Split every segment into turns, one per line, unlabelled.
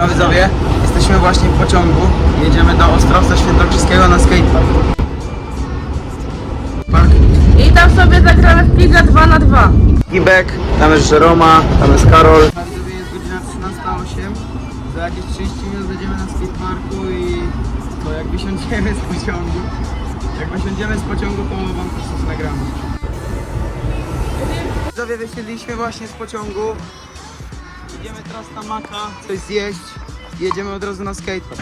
No widzowie, jesteśmy właśnie w pociągu. Jedziemy do Ostrowca Świętokrzyskiego na skatepark. Park.
I tam sobie zagramy w Piga 2 na 2
Ibek, tam jest Żeroma, tam jest Karol. Na widzowie jest godzina 13.08. Za jakieś 30 minut będziemy na skateparku i to jak wysiądziemy z pociągu. Jak wysiądziemy z pociągu, to wam też coś nagramy. Widzowie, wysiedliśmy właśnie z pociągu. Idziemy teraz na Maka, coś zjeść. Jedziemy od razu na skatepark.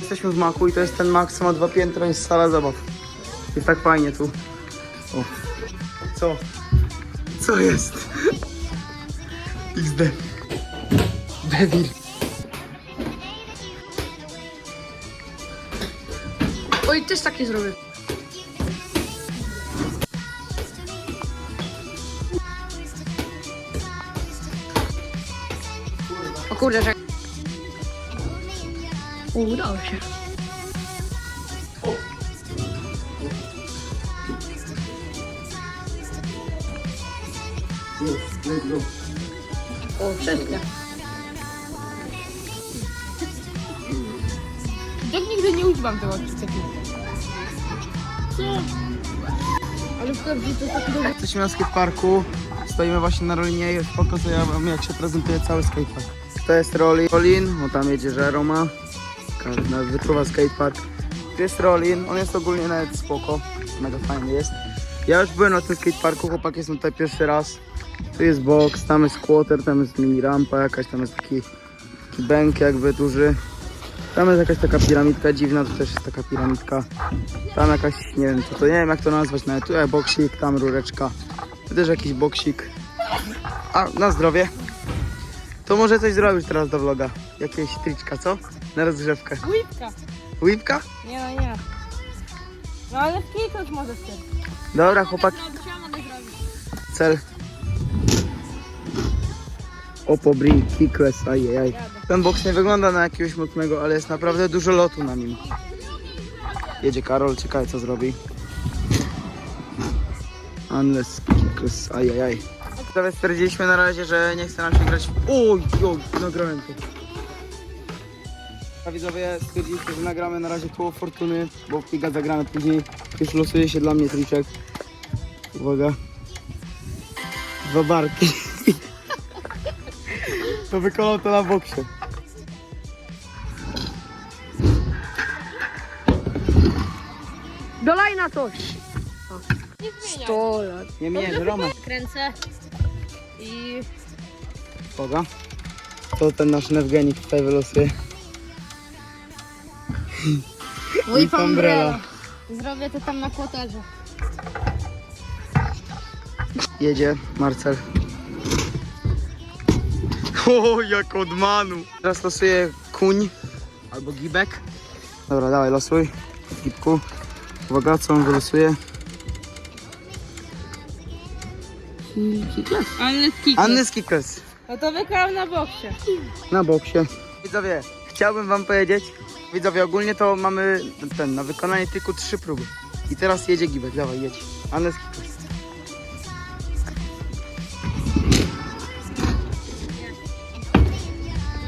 Jesteśmy w Maku i to jest ten Mak, co ma dwa piętra, jest sala zabaw. Jest tak fajnie tu. O. Co? Co jest? XD. Debil.
Oj, też takie zrobię. Kurde, że... Udało się. O, wszystko. Tak nigdy nie używam tego odczytki. Co? Ale w końcu to taki dobry...
Jesteśmy na skateparku. Stoimy właśnie na Rolinie i pokazuję wam jak się prezentuje cały skatepark. To jest Rolin, Rolin, bo tam jedzie Żeroma. Wyczuwa skatepark. Tu jest Rolin, on jest ogólnie nawet spoko. Mega fajny jest. Ja już byłem na tym skateparku, chłopak jest tutaj pierwszy raz. Tu jest box, tam jest quarter, tam jest mini rampa jakaś, tam jest taki, taki bęk jakby duży. Tam jest jakaś taka piramidka dziwna, tu też jest taka piramidka. Tam jakaś, nie wiem co to, nie wiem jak to nazwać nawet. Tu boksik, tam rureczka. Tu też jakiś boksik. A, na zdrowie. To może coś zrobisz teraz do vloga. Jakieś triczka, co? Na rozgrzewkę.
Łipka.
Whipka?
Nie no, nie. No ale kliknąć możesz ty.
Dobra, chłopak, cel. Opo, bring, kickless, ajajaj. Ten boks nie wygląda na jakiegoś mocnego, ale jest naprawdę dużo lotu na nim. Jedzie Karol, ciekawe co zrobi. Unless kickless, ajajaj. Teraz stwierdziliśmy na razie, że nie chce nam się grać. Oj, oj, nagrałem to. A widzowie stwierdziliśmy, że nagramy na razie koło fortuny, bo w Piga zagramy później. Już losuje się dla mnie triczek. Uwaga. Dwa barki. To wykonał to na boksie.
Dolaj na coś. Nie 100 lat.
Nie mnie, Romek.
Kręcę. I...
Uwaga. To ten nasz Nevgenik tutaj wylosuje.
Mój
umbrella.
Zrobię to tam na kłoterze.
Jedzie Marcel. O, jak od manu. Teraz losuje kuń albo gibek. Dobra, dawaj, losuj. Gibku. Uwaga, co on wylosuje?
Ale kik.
Anny Skickles.
No to wygrałem na boksie.
na boksie. Widzowie, chciałbym wam powiedzieć, widzowie, ogólnie to mamy ten, na wykonanie tylko trzy próby. I teraz jedzie Gibek, dawaj, jedź. Annes Kikos.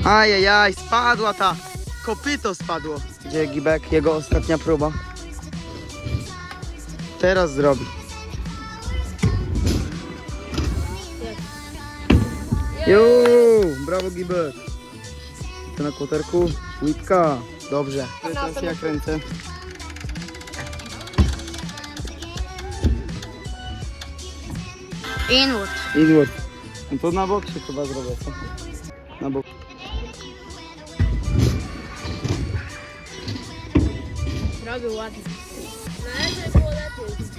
Ajajaj, spadła ta, kopyto spadło. Gdzie Gibek, jego ostatnia próba. Teraz zrobi. Juuu, brawo Gibek. To na kłoterku, łipka. Dobrze. Teraz ja kręcę.
Inward.
Inward. No to na bok się chyba zrobię, co? Na bok.
Robił ładnie.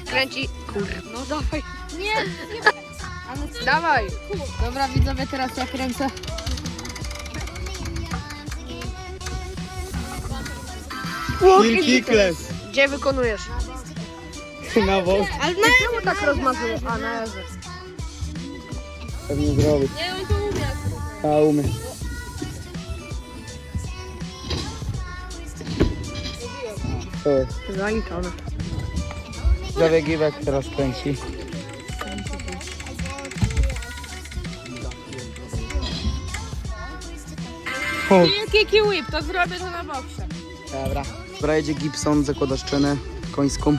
Kręci. Kur... No dawaj. Nie, nie. Dawaj. Dobra widzowie, teraz ja kręcę.
Kill Kickless.
Gdzie wykonujesz?
Na bok.
Ale na czemu tak rozmazujesz? A na Ewy.
Pewnie zrobi.
Nie, on to umie.
A umie. To jest.
Zaliczone.
Prawie Gibek teraz kręci.
Wielki whip, to zrobię to na boksie.
Dobra. Dobra, jedzie Gibson, zakłada szczenę końską.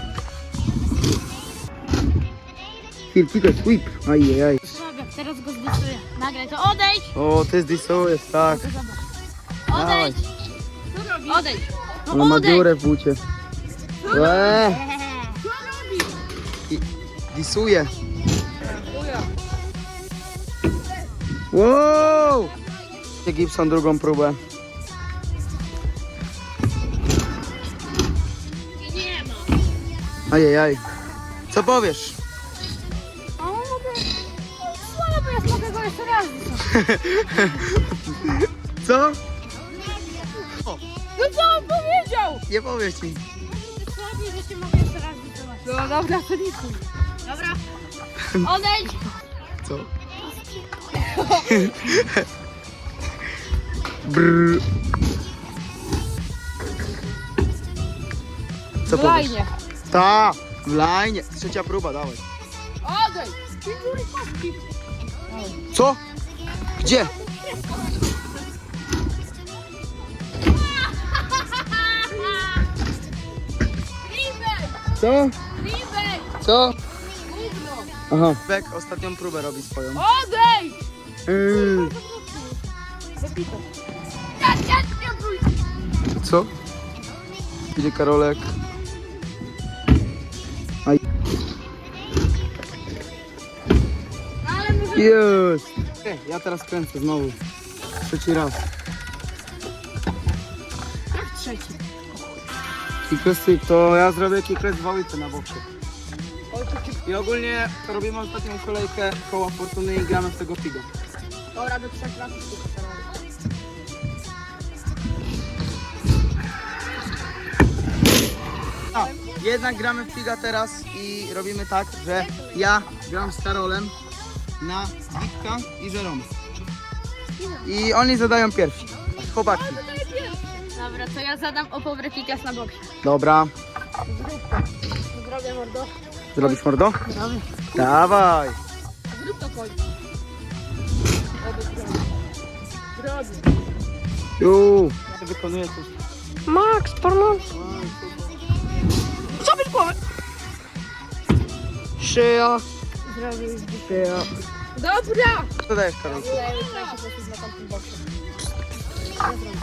Kill, kill, whip. Ajajaj.
Teraz go zdysuję. Nagraj to, odejdź!
O, ty zdisujesz, tak.
Odejdź! Odejdź!
Ale
No
ma
odejdź!
dziurę w bucie. Łe, disuje. Wow! Gibson drugą próbę.
Nie ma.
Ajajaj. Co powiesz?
O, mogę... Słabo, ja mogę go jeszcze raz
Co?
No co on powiedział?
Nie powiesz ci.
Słabiej, że się mogę jeszcze raz.
No dobra, to nic.
Dobra. Odejdź!
Co? Brrr. Co powiesz?
Fajnie.
Ta, w lajnie. Trzecia próba, dawaj.
Odejdź.
Co? Gdzie? Co? Co?
Gówno!
Aha. Bek ostatnią próbę robi swoją.
Odejdź!
Yy.
Zapito.
Co? Gdzie Karolek? Aj. Ej, Ja teraz kręcę znowu. Trzeci raz.
Jak trzeci?
To ja zrobię kikres dwa whipy na boksie. I ogólnie robimy ostatnią kolejkę koła fortuny i gramy w tego figa.
Dobra, do trzech razy sztuka
A, jednak gramy w figa teraz i robimy tak, że ja gram z Karolem na Witka i Żerom. I oni zadają pierwsi. Chłopaki.
Dobra, to ja zadam opobrę kikas na boksie.
Dobra.
Zrobię mordo.
Zrobisz mordo?
Zrobię.
Dawaj.
Zrób to koń.
Ju. Wykonuję coś.
Max, porno. Głowę.
Szyja.
Zrobił.
Szyja.
Dobra.
Co dajesz Karol?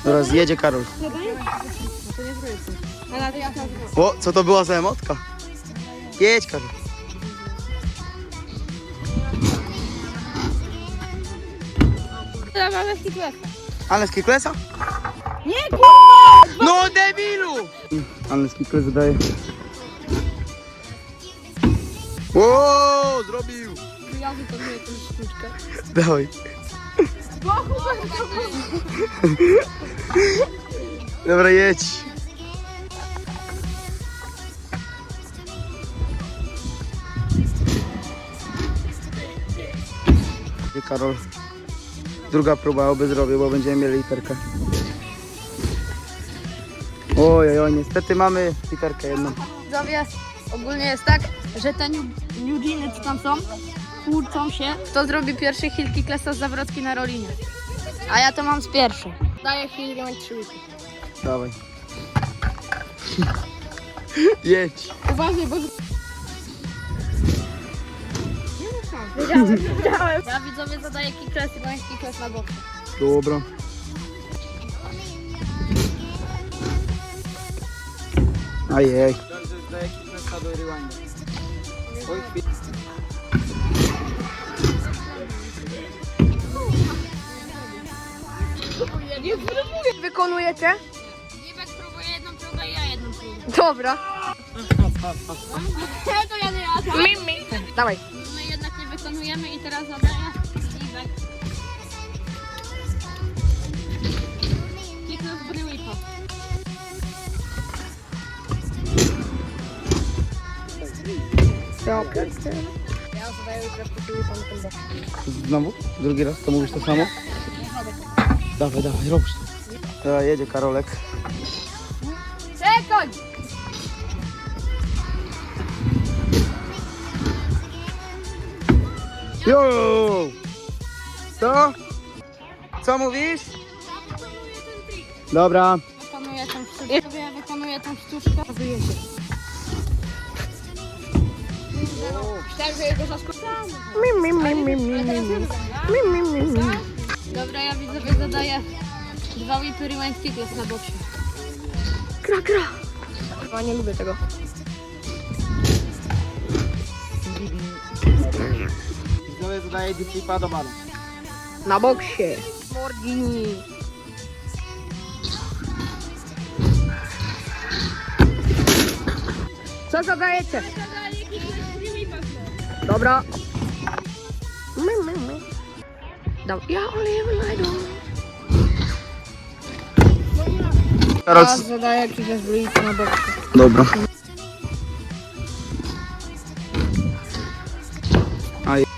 Teraz jedzie Karol.
No to to to.
O, co to była za emotka? Jedź Karol.
Mamy skitlesa.
Ale z kiklesa?
Nie, kurwa!
No debilu! Ale z kikles zadaje. Wow, zrobił!
Ja wykonuję tę sztuczkę.
Dawaj. Dobra, jedź. Karol. Druga próba, oby zrobię, bo będziemy mieli literkę. Oj, oj, niestety mamy literkę jedną.
Widzowie, ogólnie jest tak, że te New- Newgeny, co tam są, kłócą się. Kto zrobi pierwszy hill kicklessa z zawrotki na rolinie? A ja to mam z pierwszej.
daje chwilę, nie ma trzy łyki.
Dawaj. Jedź.
Uważaj, bo...
Ja widzowie zadaję kickless i mam kickless na boksie.
Dobra. Ajej.
Wykonujecie?
Liwek próbuje jedną próbę i ja jedną próbę.
Dobra.
to ja nie ja.
Mimi. Dawaj.
My jednak nie wykonujemy i teraz zadaję Liwek.
Znowu? Drugi raz? To mówisz to samo? Dawaj, dawaj, robisz to. Teraz jedzie Karolek.
Czekaj!
Jo! Co? Co mówisz?
Ja wykonuję
Dobra.
Wykonuję tą sztuczkę. Ja wykonuję tą sztuczkę. Wyjedzie.
Myślałem, że jego zaskoczę.
Dobra, ja widzowie zadaję dwa whipy rewind kickless na boksie.
Chyba nie lubię tego.
Widzowie zadaje flipa do balu.
Na boksie. Mordini. Co zadajecie? Dobra. My, my, my. Dam. Ja oliwę najdą.
Karol,
Ja zadaję jakiś blitz na boksie.
Dobra.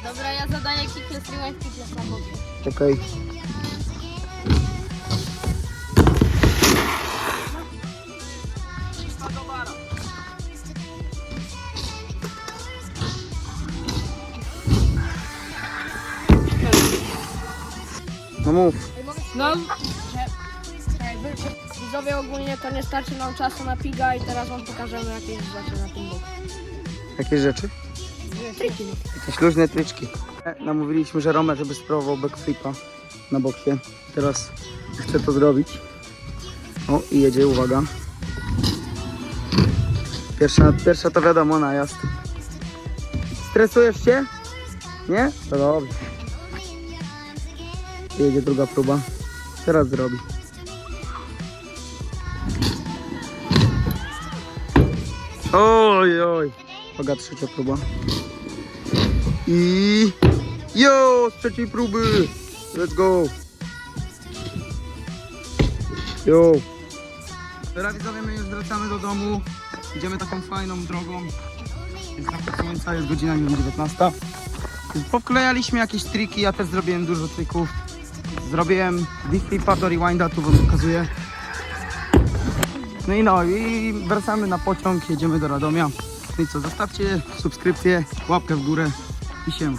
Dobra, ja zadaję kickless rewind kickless na boksie.
Okej. No mów.
No, widzowie ogólnie to nie starczy nam czasu na piga i teraz wam pokażemy jakieś rzeczy na tym boku.
Jakie rzeczy?
Triki.
Jakieś luźne tryczki. Namówiliśmy Żeromę, żeby spróbował backflipa na boksie. Teraz chcę to zrobić. O, i jedzie, uwaga. Pierwsza, pierwsza to wiadomo, najazd. Stresujesz się? Nie? To dobrze. Jedzie druga próba. Teraz zrobi. Oj, oj. Uwaga, trzecia próba. I... Jo, z trzeciej próby! Let's go! Jo! Teraz widzowie, my już wracamy do domu. Idziemy taką fajną drogą. Jest zachód słońca, jest godzina nie wiem, 19. Powklejaliśmy jakieś triki, ja też zrobiłem dużo trików. Zrobiłem deep flipa do rewinda, tu wam pokazuję. No i no, i wracamy na pociąg, jedziemy do Radomia. No i co, zostawcie subskrypcję, łapkę w górę i siema.